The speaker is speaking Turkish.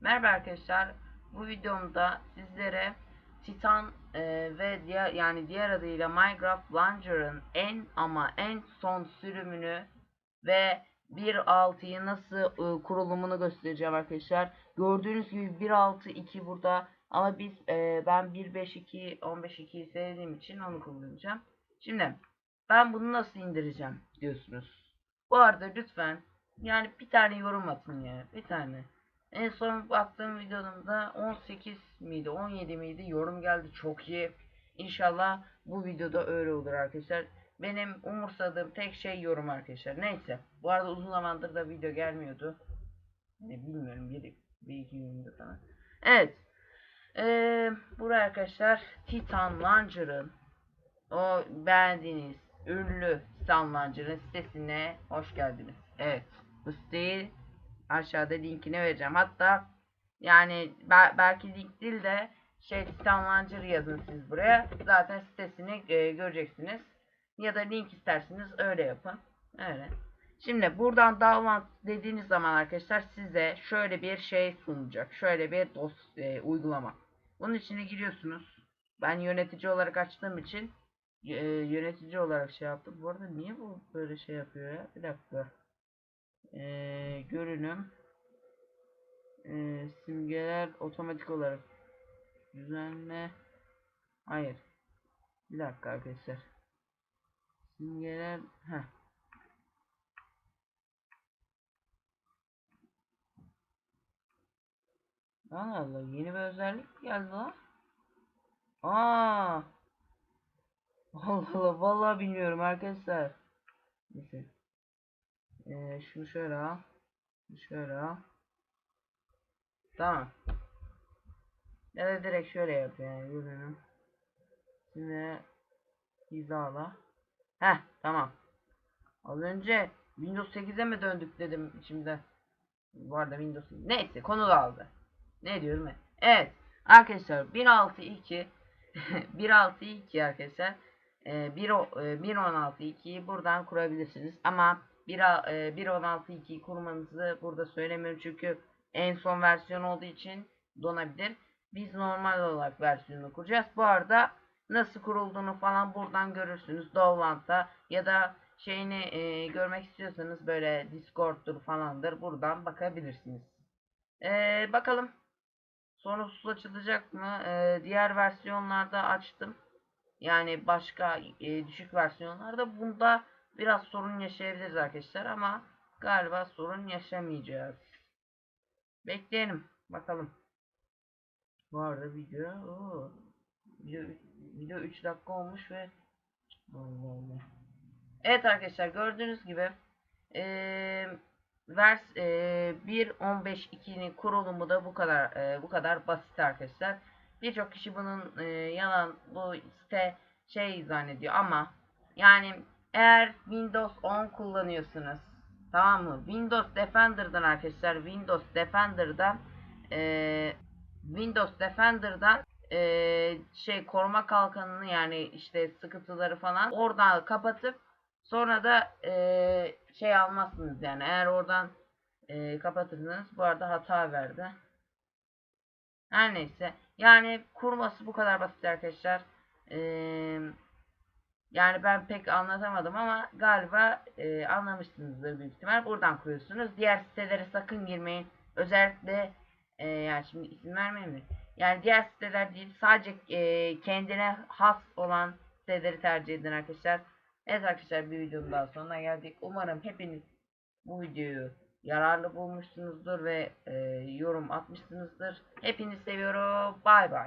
Merhaba arkadaşlar. Bu videomda sizlere Titan e, ve diğer yani diğer adıyla Minecraft Launcher'ın en ama en son sürümünü ve 1.6'yı nasıl e, kurulumunu göstereceğim arkadaşlar. Gördüğünüz gibi 1.6.2 burada ama biz e, ben 1.5.2 15.2'yi sevdiğim için onu kullanacağım. Şimdi ben bunu nasıl indireceğim diyorsunuz. Bu arada lütfen yani bir tane yorum atın ya. Bir tane. En son baktığım videomda 18 miydi 17 miydi yorum geldi çok iyi. İnşallah bu videoda öyle olur arkadaşlar. Benim umursadığım tek şey yorum arkadaşlar. Neyse. Bu arada uzun zamandır da video gelmiyordu. Yani bilmiyorum bir, bir iki gündür falan. Evet. Ee, buraya arkadaşlar Titan Launcher'ın o beğendiğiniz ünlü Titan Launcher'ın sitesine hoş geldiniz. Evet. Bu siteyi aşağıda linkini vereceğim. Hatta yani be- belki link değil de şey Titan yazın siz buraya. Zaten sitesini e, göreceksiniz. Ya da link isterseniz öyle yapın. Öyle. Şimdi buradan download dediğiniz zaman arkadaşlar size şöyle bir şey sunacak. Şöyle bir dos e, uygulama. Bunun içine giriyorsunuz. Ben yönetici olarak açtığım için e, yönetici olarak şey yaptım. Bu arada niye bu böyle şey yapıyor ya? Bir dakika. E, görünüm e, simgeler otomatik olarak düzenle hayır bir dakika arkadaşlar simgeler heh. Allah Allah yeni bir özellik geldi lan. Aa. Allah Allah vallahi bilmiyorum arkadaşlar. Neyse. Ee, şunu şöyle al. Şöyle. Tamam. Ya da direkt şöyle yap yani ürünü. Şimdi hizala. Heh tamam. Az önce Windows 8'e mi döndük dedim içimde. Bu arada Windows 8. Neyse konu dağıldı. Ne diyorum ben? Evet. Arkadaşlar 1.6.2 1.6.2 arkadaşlar 1 1.16.2'yi buradan kurabilirsiniz ama 1.16.2'yi kurmanızı burada söylemiyorum çünkü en son versiyon olduğu için donabilir. Biz normal olarak versiyonunu kuracağız. Bu arada nasıl kurulduğunu falan buradan görürsünüz. Download'da ya da şeyini e, görmek istiyorsanız böyle Discord'dur falandır. Buradan bakabilirsiniz. E, bakalım. Sorunsuz açılacak mı? E, diğer versiyonlarda açtım. Yani başka e, düşük versiyonlarda bunda biraz sorun yaşayabiliriz arkadaşlar ama galiba sorun yaşamayacağız. Bekleyelim. Bakalım. Bu arada video oo, video, video 3 dakika olmuş ve Allah Allah. Evet arkadaşlar gördüğünüz gibi eee vers e, 1.15.2'nin kurulumu da bu kadar e, bu kadar basit arkadaşlar. Birçok kişi bunun e, yalan bu site şey zannediyor ama yani eğer Windows 10 kullanıyorsunuz tamam mı? Windows Defender'dan arkadaşlar Windows Defender'dan e, Windows Defender'dan e, şey koruma kalkanını yani işte sıkıntıları falan oradan kapatıp sonra da e, şey almazsınız yani eğer oradan e, kapatırsanız bu arada hata verdi. Her neyse yani kurması bu kadar basit arkadaşlar. Eee yani ben pek anlatamadım ama galiba e, anlamışsınızdır büyük ihtimal. Buradan kuruyorsunuz. Diğer sitelere sakın girmeyin. Özellikle e, yani şimdi isim vermeyeyim mi? Yani diğer siteler değil sadece e, kendine has olan siteleri tercih edin arkadaşlar. Evet arkadaşlar bir videonun daha sonuna geldik. Umarım hepiniz bu videoyu yararlı bulmuşsunuzdur ve e, yorum atmışsınızdır. Hepinizi seviyorum. Bay bay.